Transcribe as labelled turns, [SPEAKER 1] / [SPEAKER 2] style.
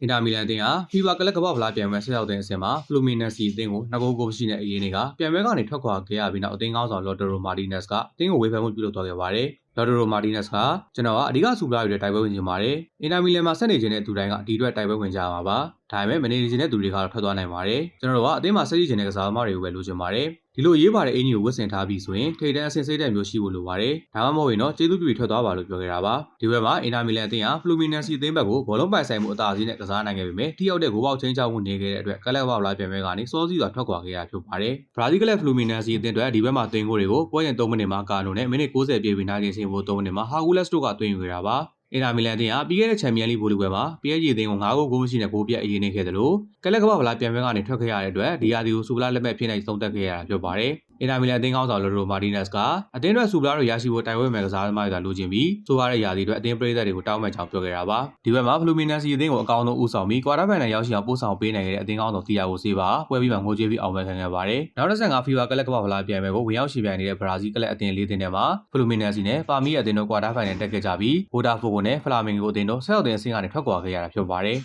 [SPEAKER 1] အင်တာမီလန်အသင်းဟာဖီဘာကလပ်ကမ္ဘာ့ဖလားပြိုင်ပွဲဆက်ရောက်တဲ့အဆင့်မှာဖလူမီနက်စီအသင်းကိုနှစ်ဂိုးကိုရှိတဲ့အရေးတွေကပြိုင်ပွဲကနေထွက်ခွာခဲ့ရပြီးနောက်အသင်းကောင်းဆောင်လော်တိုရိုမာတီနက်စ်ကအသင်းကိုဝေဖန်မှုပြုလုပ်သွားခဲ့ပါတယ်။လော်တိုရိုမာတီနက်စ်ကကျွန်တော်ကအဓိကစူပလာတွေတိုက်ပွဲဝင်ကြပါတယ်။အင်တာမီလန်မှာဆက်နေခြင်းတဲ့သူတိုင်းကဒီအတွက်တိုက်ပွဲဝင်ကြမှာပါ။ဒါပေမဲ့မနေခြင်းတဲ့သူတွေကတော့ထွက်သွားနိုင်ပါတယ်။ကျွန်တော်တို့ကအသင်းမှာဆက်ရှိခြင်းတဲ့ကစားသမားတွေကိုပဲလိုချင်ပါတယ်။ဒီလိုရေးပါတဲ့အင်ကြီးကိုဝတ်ဆင်ထားပြီးဆိုရင်ထိတ်တန်းအဆင့်စိတ်တဲ့မျိုးရှိဖို့လိုပါတယ်။ဒါမှမဟုတ်ရင်တော့ကျေးဇူးပြုထွက်သွားပါလို့ပြောခဲ့တာပါ။ဒီဘက်မှာအင်တာမီလန်အသင်းဟာဖလူမီနက်စီအသင်းဘက်ကိုဘောလုံးပိုင်ဆိုင်မှုအသာစီးနဲ့ကစားနိုင်ခဲ့ပေမဲ့ထိရောက်တဲ့ဂိုးပေါက်ချင်းချောက်မှုနေခဲ့တဲ့အတွက်ကလပ်ကမ္ဘာ့ဖလားပြိုင်ပွဲကနေစောစီးစွာထွက်ခွာခဲ့ရဖြစ်ပါတယ်။ဘရာဇီးကလပ်ဖလူမီနက်စီအသင်းအတွက်ဒီဘက်မှာသွင်းကိုတွေကိုပွဲရင်3မိနစ်မှာကာနိုနဲ့မိနစ်60ပြည့်ပြီးနိုင်ခြင်းစင်ဖို့3မိနစ်မှာဟာဂူလက်စ်တို့ကသွင်းယူခဲ့တာပါ။ အင်တာမီလန်အသင်းဟာပြီးခဲ့တဲ့ချန်ပီယံလိဗိုလ်ပွဲမှာ PSG အသင်းကို9ဂိုးဂိုးမရှိနဲ့ဂိုးပြတ်အရေးနေခဲ့တယ်လို့ကလပ်ကမ္ဘာ့ဖလားပြိုင်ပွဲကနေထွက်ခဲ့ရတဲ့အတွက်ဒီယာဒီကိုစူပလာလက်မဲ့ဖြစ်နေသုံးသက်ခဲ့ရတာဖြစ်ပါတယ်။အင်တာမီလန်အသင်းကောင်းဆောင်လိုရိုမာတီနက်စ်ကအသင်းအတွက်စူပလာတို့ရရှိဖို့တိုင်ဝဲမယ်ကစားသမားတွေကလိုချင်ပြီးဆိုပါတဲ့ယာဒီအတွက်အသင်းပရိသတ်တွေကိုတောင်းပန်ကြောင်းပြောခဲ့တာပါဒီဘက်မှာဖလူမီနက်စီအသင်းကိုအကောင်းဆုံးဦးဆောင်ပြီးကွာတာဖိုင်နယ်ရောက်ရှိအောင်ပို့ဆောင်ပေးနိုင်ခဲ့တဲ့အသင်းကောင်းဆောင်တီယာကိုစေးပါပွဲပြီးမှငိုကြွေးပြီးအောင်ပွဲခံခဲ့ပါတယ်နောက်တစ်ဆင့်ကဖီဖာကလပ်ကမ္ဘာဖလားပြိုင်ပွဲကိုဝင်ရောက်ရှိပြိုင်နေတဲ့ဘရာဇီးကလပ်အသင်းလေးသင်းထဲမှာဖလူမီနက်စီနဲ့ပါမီအသင်းတို့ကွာတာဖိုင်နယ်တက်ခဲ့ကြပြီးဘိုတာဖိုကိုနဲ့ဖလာမင်ဂိုအသင်းတို့ဆက်ရောက်တဲ့အဆင့်ကနေထွက်ခွာခဲ့ရတာဖြစ်ပါတယ်